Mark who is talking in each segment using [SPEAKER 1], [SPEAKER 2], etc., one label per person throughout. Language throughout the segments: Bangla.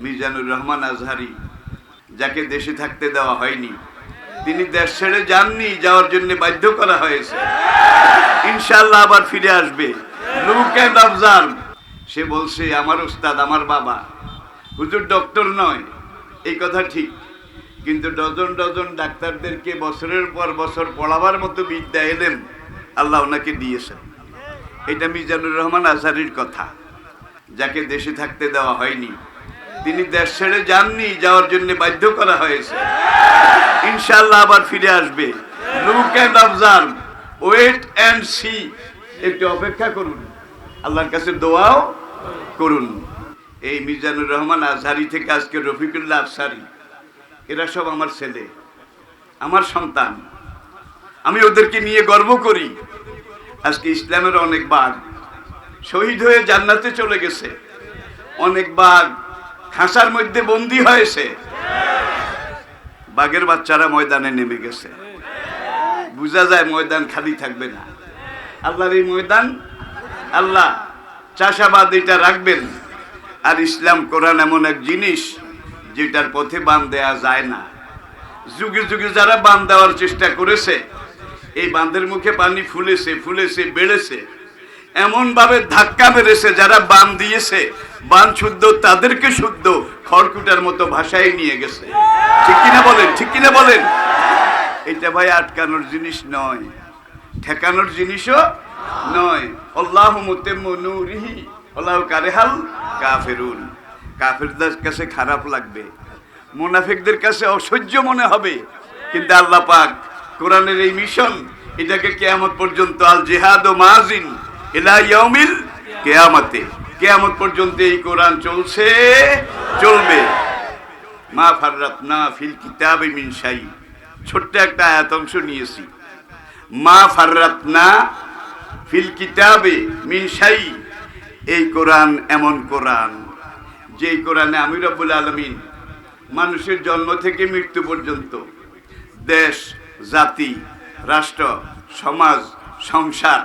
[SPEAKER 1] মিজানুর রহমান আজহারি, যাকে দেশে থাকতে দেওয়া হয়নি, তিনি দেশ ছেড়ে যাননি, যাওয়ার জন্য বাধ্য করা হয়েছে। ইনশাল্লাহ আবার ফিরে আসবে। সে বলছে, আমার ওস্তাদ, আমার বাবা। হুজুর ডক্টর নয়। এই কথা ঠিক। কিন্তু ডজন ডজন ডাক্তারদেরকে বছরের পর বছর পড়াবার মতো বিদ্যা এলেন, আল্লাহ ওনাকে দিয়েছেন। এটা মিজানুর রহমান আজহারির কথা। যাকে দেশে থাকতে দেওয়া হয়নি তিনি দেশ ছেড়ে যাননি, যাওয়ার জন্য বাধ্য করা হয়েছে। ইনশাল্লাহ আবার ফিরে আসবে। Look and observe wait and see. একটু অপেক্ষা করুন। আল্লাহর কাছে দোয়াও করুন। এই মিজানুর রহমান আজহারি থেকে আজকে রফিকুল্লাহ আফসারি। এরা সব আমার ছেলে, আমার সন্তান। আমি ওদেরকে নিয়ে গর্ব করি। আজকে ইসলামের অনেক বাঘ শহীদ হয়ে জান্নাতে চলে গেছে। অনেক বাঘ খাঁচার মধ্যে বন্দি হয়েছে বাঘের বাচ্চারা ময়দানে নেমে গেছে। বোঝা যায় ময়দান খালি থাকবে না। আল্লাহর এই ময়দান, আল্লাহ চাষাবাদ এটা রাখবেন। আর ইসলাম, কোরআন এমন এক জিনিস যেটার পথে বান দেয়া যায় না। যুগে যুগে যারা বান দেওয়ার চেষ্টা করেছে, এই বাঁধের মুখে পানি ফুলেছে ফুলেছে, বেড়েছে। এমন ভাবে ধাক্কা মেরেছে যারা বান দিয়েছে। বান শুদ্ধ, তাদেরকে শুদ্ধ খড়কুটার মতো ভাষায় নিয়ে গেছে। ঠিক কিনা বলেন, ঠিক কিনা বলেন? এটা ভাই আটকানোর জিনিস নয়। ঠেকানোর জিনিসও নয়। আল্লাহ মুতেমনুরিহি আল্লাহ কারেহাল কাফেরুন। কাফেরদের কাছে খারাপ লাগবে। মুনাফিকদের কাছে অসহ্য মনে হবে। কিন্তু আল্লাহ পাক কোরআনের এই মিশন, এটাকে কেয়ামত পর্যন্ত আল জেহাদ ও মাজিন ইলা ইয়াউমিল কেয়ামতে। কেয়ামত পর্যন্ত এই কোরআন চলছে, চলবে। মা ফাররাত না ফিল কিতাবে মিন শাই। ছোট্ট একটা আয়াত অংশ নিয়েছি। মা ফাররাত না ফিল কিতাবে মিন শাই। এই কোরআন এমন কোরআন, যেই কোরআনে আমি রব্বুল আলমিন মানুষের জন্ম থেকে মৃত্যু পর্যন্ত দেশ, জাতি, রাষ্ট্র, সমাজ, সংসার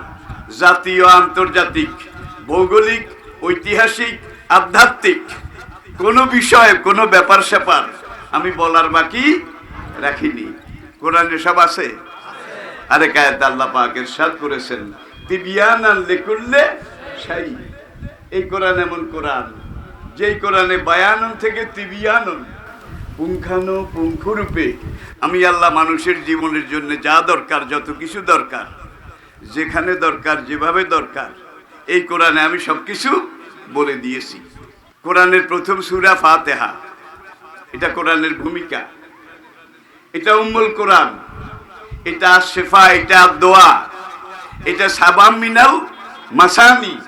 [SPEAKER 1] জাতীয় আন্তর্জাতিক, ভৌগোলিক, ঐতিহাসিক, আধ্যাত্মিক, কোনো বিষয়ে কোনো ব্যাপার স্যাপার আমি বলার বাকি রাখিনি। কোরআনে সব আছে? আরে কায়ত আল্লাহ পাক ইরশাদ করেছেন লিকুল্লে শাই। এই কোরআন এমন কোরআন, যেই কোরআনে বায়ানন থেকে তিবিয়ানন পুঙ্খানু আমি আল্লাহ মানুষের জীবনের জন্য যা দরকার, যত কিছু দরকার যেখানে দরকার, যেভাবে দরকার। এই কোরআনে আমি সব কিছু বলে দিয়েছি। কোরআনের প্রথম সুরা ফাতেহা। এটা কোরআনের ভূমিকা। এটা উম্মুল কোরআন। এটা শেফা এটা দোয়া এটা সাবাম মিনাল মাসানি।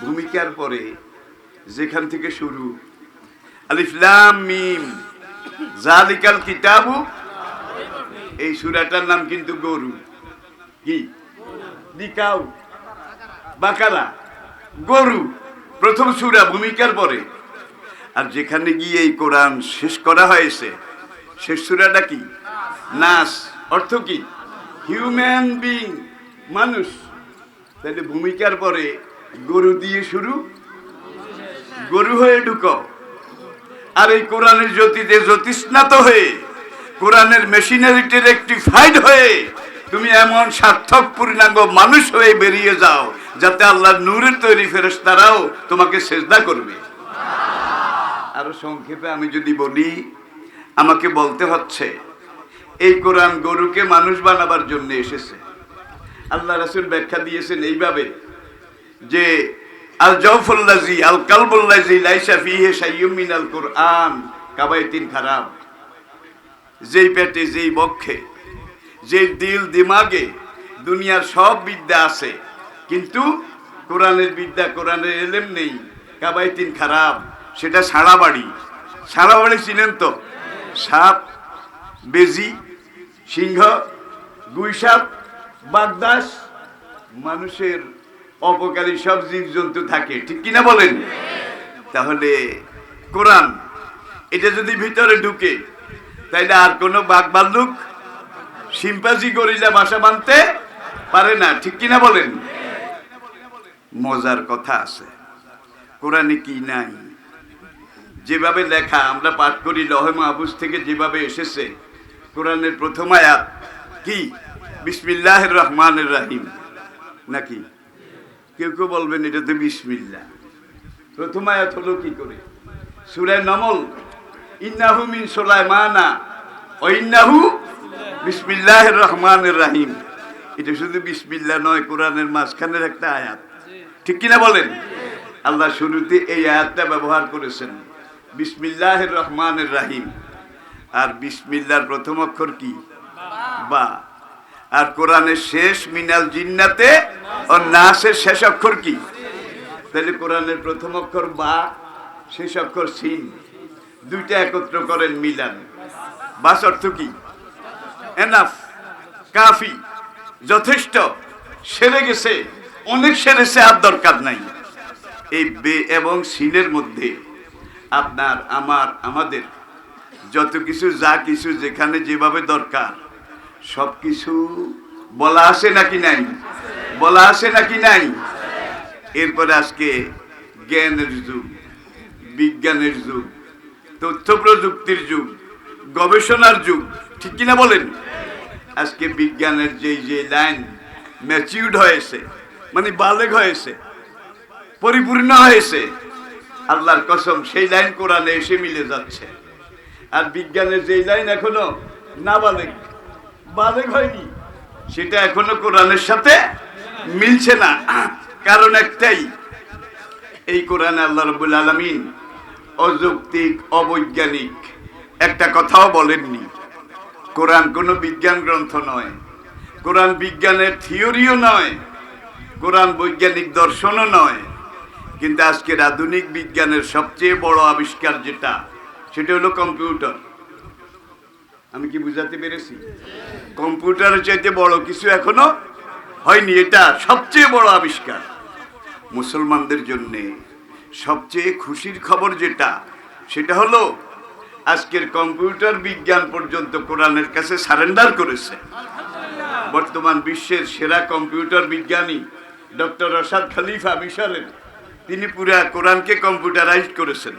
[SPEAKER 1] ভূমিকার পরে যেখান থেকে শুরু। আলিফলাম মিম। জালিকাল কিতাবু। এই সুরাটার নাম কিন্তু গরু। কি? দিকাউ বাকারা, গরু, প্রথম সুরা ভূমিকার পরে। আর যেখানে গিয়ে এই কোরআন শেষ করা হয়েছে, শেষ সুরাটা কি? নাস, অর্থ কি? হিউম্যান বিং মানুষ। তাহলে ভূমিকার পরে গরু দিয়ে শুরু, গরু হয়ে ঢুকো। আর এই কোরআনের জ্যোতিতে জ্যোতিস্নাত হয়ে, কোরআনের মেশিনারিটির একটি রেক্টিফাইড হয়ে তুমি এমন সার্থক পূর্ণাঙ্গ মানুষ হয়ে বেরিয়ে যাও, যাতে আল্লাহ নূরের তৈরি ফেরেস তারাও তোমাকে সেজদা করবে। আরও সংক্ষেপে আমি যদি বলি, আমাকে বলতে হচ্ছে, এই কোরআন গরুকে মানুষ বানাবার জন্য এসেছে। আল্লাহ রাসুল ব্যাখ্যা দিয়েছেন এইভাবে যে, আল জৌফুল্লাজি আল কালবুল্লাজি লাইসা ফিহে সাইয়ুম মিনাল কোরআন কাবাইতিন খারাপ। যেই পেটে, যেই বক্ষে যেই দিল দিমাগে দুনিয়ার সব বিদ্যা আছে, কিন্তু কোরআনের বিদ্যা, কোরআনের এলেম নেই কাবাইতিন খারাপ, সেটা সারা বাড়ি সারা বাড়ি চিনেন তো? সাপ, বেজি, সিংহ, গুইসাপ, বাগদাস, মানুষের অপকারী সব জীবজন্তু থাকে, ঠিক কিনা বলেন? তাহলে কোরআন, এটা যদি ভিতরে ঢুকে, তাইলে আর কোনো বাঘ ভাল্লুক সিম্পাজি গরিলা বাসা বাঁধতে পারে না, ঠিক কিনা বলেন? মজার কথা আছে, কোরআনে কি নাই? যেভাবে লেখা, আমরা পাঠ করি, লহে মাহবুজ থেকে যেভাবে এসেছে, কোরআনের প্রথম আয়াত কি? বিসমিল্লাহ রহমানের রাহিম, নাকি? কেউ কেউ বলবেন, এটা তো বিসমিল্লা প্রথম আয়াত হলো কি করে? সুরায় নমল, ইন্নাহু মিন সুলাইমানা ও ইন্নাহু বিসমিল্লাহ রহমানের রাহিম। এটা শুধু বিসমিল্লা নয়, কোরআনের মাঝখানের একটা আয়াত। ঠিক কিনা বলেন? আল্লাহ শুরুতে এই আয়াতটা ব্যবহার করেছেন। বিসমিল্লাহ রহমানের রাহিম। আর বিসমিল্লার প্রথম অক্ষর কি? বা। আর কোরআনের শেষ মিনাল জিন্নাতে ও নাসের শেষ অক্ষর কি? তাহলে কোরআনের প্রথম অক্ষর বা, শেষ অক্ষর সিন। দুইটা একত্র করেন মিলান। বাস অর্থ কি? এনাফ কাফি যথেষ্ট। সেরে গেছে। অনেক সেরেছে, আর দরকার নাই। এই বে এবং সিনের মধ্যে আপনার, আমার, আমাদের যত কিছু, যা কিছু, যেখানে যেভাবে দরকার, সব কিছু বলা আছে নাকি নাই? বলা আছে নাকি নাই? এরপরে আজকে জ্ঞানের যুগ, বিজ্ঞানের যুগ, তথ্য প্রযুক্তির যুগ, গবেষণার যুগ ঠিক কিনা বলেন? আজকে বিজ্ঞানের যে যে লাইন ম্যাচিউড হয়েছে মানে বালেগ হয়েছে, পরিপূর্ণ হয়েছে, আল্লাহর কসম, সেই লাইন কোরআনে এসে মিলে যাচ্ছে। আর বিজ্ঞানের যেই লাইন এখনও না বালেগ বালেগ হয়নি, সেটা এখনও কোরআনের সাথে মিলছে না। কারণ একটাই, এই কোরআনে আল্লাহ রবুল আলমিন অযৌক্তিক, অবৈজ্ঞানিক একটা কথাও বলেননি। কোরআন কোনো বিজ্ঞান গ্রন্থ নয়। কোরআন বিজ্ঞানের থিওরিও নয়। কোরআন বৈজ্ঞানিক দর্শনও নয়। কিন্তু আজকের আধুনিক বিজ্ঞানের সবচেয়ে বড় আবিষ্কার যেটা, সেটা হলো কম্পিউটার। আমি কি বুঝাতে পেরেছি? কম্পিউটারের চাইতে বড় কিছু এখনও হয়নি, এটা সবচেয়ে বড় আবিষ্কার। মুসলমানদের জন্যে সবচেয়ে খুশির খবর যেটা, সেটা হলো আজকের কম্পিউটার বিজ্ঞান পর্যন্ত কোরআনের কাছে সারেন্ডার করেছে। বর্তমান বিশ্বের সেরা কম্পিউটার বিজ্ঞানী ডক্টর রশাদ খালিফা মিশালের। তিনি পুরা কোরআনকে কম্পিউটারাইজ করেছেন।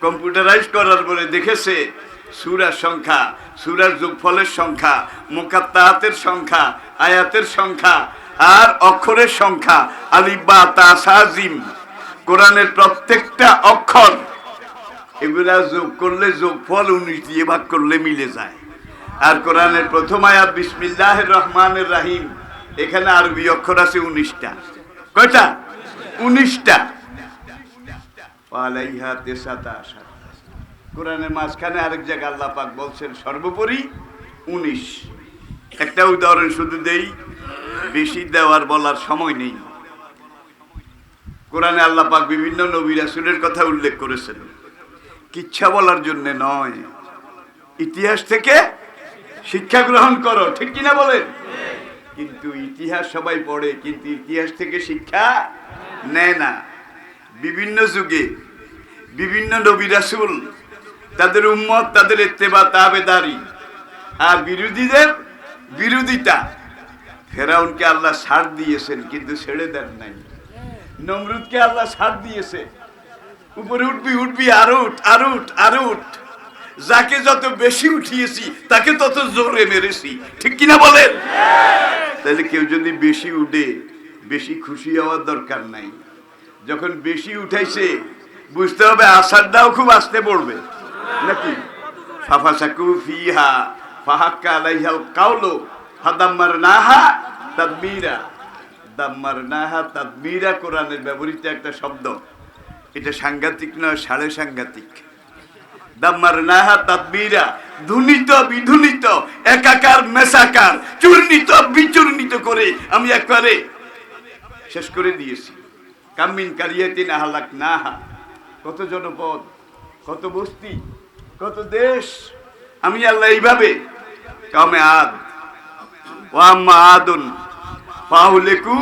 [SPEAKER 1] কম্পিউটারাইজ করার পরে দেখেছে সুরার সংখ্যা, সুরার যোগফলের সংখ্যা, মোকাত্তাহাতের সংখ্যা, আয়াতের সংখ্যা, আর অক্ষরের সংখ্যা আলিবা তাসাজিম কোরআনের প্রত্যেকটা অক্ষর এগুলা যোগ করলে যোগফল উনিশ দিয়ে ভাগ করলে মিলে যায়। আর কোরআনের প্রথম আয়াত বিসমিল্লাহ রহমানের রাহিম, এখানে আরবি অক্ষর আছে উনিশটা। কয়টা? উনিশটা। পালাইহা তেসাতা আশা কোরআনের মাঝখানে আরেক জায়গায় আল্লাহ পাক বলছেন, সর্বোপরি উনিশ। একটা উদাহরণ শুধু দেই, বেশি দেওয়ার বলার সময় নেই। কোরআনে আল্লাহ পাক বিভিন্ন নবী রাসূলের কথা উল্লেখ করেছেন। কিচ্ছা বলার জন্য নয়। ইতিহাস থেকে শিক্ষা গ্রহণ করো, ঠিক কিনা বলেন? কিন্তু ইতিহাস সবাই পড়ে, কিন্তু ইতিহাস থেকে শিক্ষা নেয় না। বিভিন্ন যুগে বিভিন্ন নবী রাসূল তাদের উম্মত, তাদের এত্তেবা তাবেদারি আর বিরোধীদের বিরোধিতা। ফেরাউনকে আল্লাহ সার দিয়েছেন, কিন্তু ছেড়ে দেন নাই। নমরুদকে আল্লাহ সার দিয়েছে। উপরে উঠবি উঠবি, আরও উঠ আরও উঠ আরও উঠ। যাকে যত বেশি উঠিয়েছি, তাকে তত জোরে মেরেছি। ঠিক কিনা বলেন? তাহলে কেউ যদি বেশি উঠে, বেশি খুশি হওয়ার দরকার নাই। যখন বেশি উঠাইছে, বুঝতে হবে আসারটাও খুব আসতে পড়বে। নাকি? ফাফাসাকু ফিহা, ফাহাক্কা আলাইহাল কাউলো ফাদাম্মার নাহা তাদমিরা। দাম্মার নাহা তাদমিরা কোরআনের ব্যবহৃত একটা শব্দ। এটা সাংঘাতিক নয় সাড়ে সাংঘাতিক? ধুনিত একাকার, মেসাকার, চূর্ণিত করে আমি শেষ করে দিয়েছি। কামিন কারিয়াতিন আহালাক নাহা। কত জনপদ, কত বস্তি, কত দেশ। আমি আল্লাহ এইভাবে কামে আদ। ও আম্মা আদুন পাহুলেকু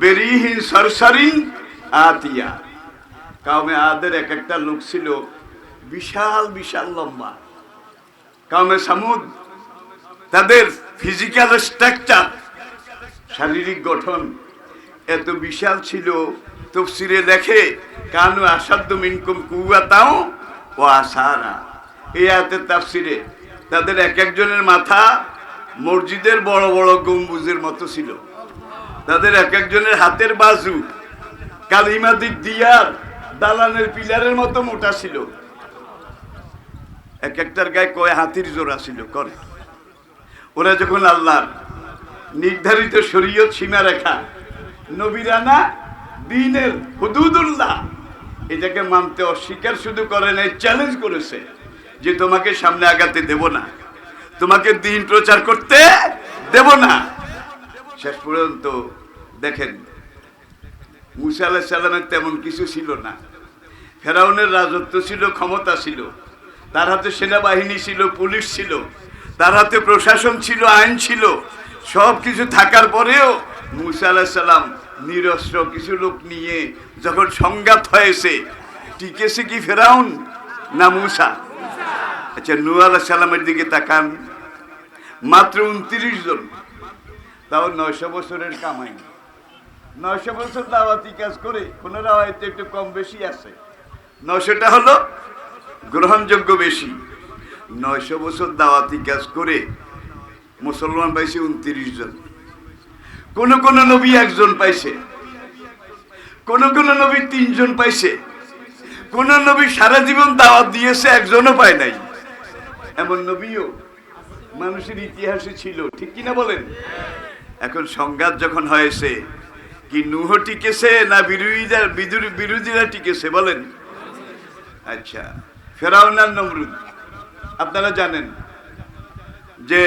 [SPEAKER 1] বেরিহীন সরসরিন আতিয়া। কামে আদের এক একটা লোক ছিল বিশাল বিশাল লম্বা। কামে সামুদ, তাদের ফিজিক্যাল স্ট্রাকচার শারীরিক গঠন এত বিশাল ছিল। তফসিরে দেখে, কানু আসাধ্য মিনকুম কুয়াতাও ও আসারা। এই আয়াতের তাফসিরে তাদের এক একজনের মাথা মসজিদের বড় বড় গম্বুজের মতো ছিল। তাদের এক একজনের হাতের বাজু কালিমাদিক দিয়ার দালানের পিলারের মতো মোটা ছিল। এক একটার গায়ে কয় হাতির জোড়া ছিল, করে। ওরা যখন আল্লাহর নির্ধারিত শরীয়ত সীমা রেখা নবীরানা দিনের হুদুদুল্লাহ, এটাকে মানতে অস্বীকার শুধু করে নাই চ্যালেঞ্জ করেছে যে তোমাকে সামনে আগাতে দেব না। তোমাকে দিন প্রচার করতে দেব না। শেষ পর্যন্ত দেখেন মুসা আলাহ সাল্লামের তেমন কিছু ছিল না। ফেরাউনের রাজত্ব ছিল, ক্ষমতা ছিল। তার হাতে সেনাবাহিনী ছিল, পুলিশ ছিল। তার হাতে প্রশাসন ছিল, আইন ছিল। সব কিছু থাকার পরেও মুসা আলাহ সাল্লাম নিরস্ত্র কিছু লোক নিয়ে যখন সংঘাত হয়েছে টিকেছে কি ফেরাউন না মুসা? আচ্ছা নূ আলাহ সাল্লামের দিকে তাকান। মাত্র উনত্রিশ জন। তাও নয়শো বছরের কামাই। নয়শো বছর দাওয়াতি কাজ করে কোনোরা হয়তো একটু কম বেশি আছে। নয়শোটা হলো গ্রহণযোগ্য বেশি। নয়শো বছর দাওয়াতি কাজ করে মুসলমান পাইছে উনত্রিশ জন। কোন কোন নবী একজন পাইছে। কোন কোন নবী তিনজন পাইছে। কোন নবী সারা জীবন দাওয়াত দিয়েছে, একজনও পায় নাই। এমন নবীও মানুষের ইতিহাসে ছিল, ঠিক কিনা বলেন? এখন সংঘাত যখন হয়েছে কি নুহ টিকেছে না বিরোধীরা বিরোধীরা টিকেছে বলেন? আচ্ছা ফেরাউনার নমরুদ, আপনারা জানেন যে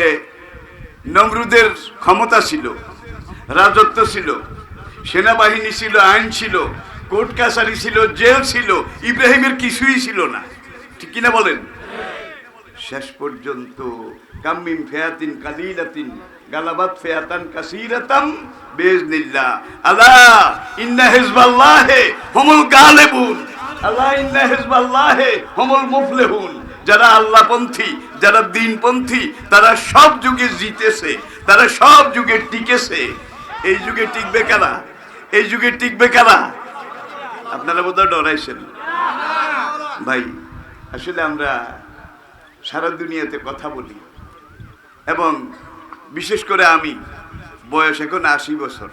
[SPEAKER 1] নমরুদের ক্ষমতা ছিল, রাজত্ব ছিল, সেনাবাহিনী ছিল, আইন ছিল, কোর্ট কাছারি ছিল, জেল ছিল, ইব্রাহিমের কিছুই ছিল না। ঠিক কিনা বলেন? শেষ পর্যন্ত কাম্মিম ফেয়াতিন কালিলাতিন গালাবাত ফেয়াতান কাসিরাতাম বিইজনিল্লাহ। আলা ইন্না হিজবাল্লাহে হুমুল গালিবুন। আলা ইন্না হিজবাল্লাহে হুমুল মুফলিহুন। যারা আল্লাহপন্থী, যারা দিনপন্থী, তারা সব যুগে জিতেছে, তারা সব যুগে টিকেছে। এই যুগে টিকবে কারা? এই যুগে টিকবে কারা? আপনারা বোধহয় ডরাইছেন। ভাই, আসলে আমরা সারা দুনিয়াতে কথা বলি এবং বিশেষ করে আমি। বয়স এখন আশি বছর।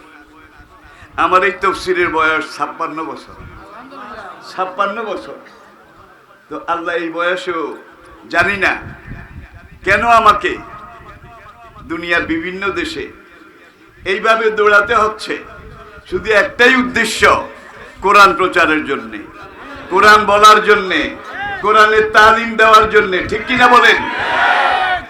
[SPEAKER 1] আমার এই তফসিরের বয়স ছাপ্পান্ন বছর। ছাপ্পান্ন বছর। তো আল্লাহ এই বয়সেও জানি না কেন আমাকে দুনিয়ার বিভিন্ন দেশে এইভাবে দৌড়াতে হচ্ছে। শুধু একটাই উদ্দেশ্য, কোরআন প্রচারের জন্যে, কোরআন বলার জন্যে, কোরআনের তালিম দেওয়ার জন্যে। ঠিক কিনা বলেন?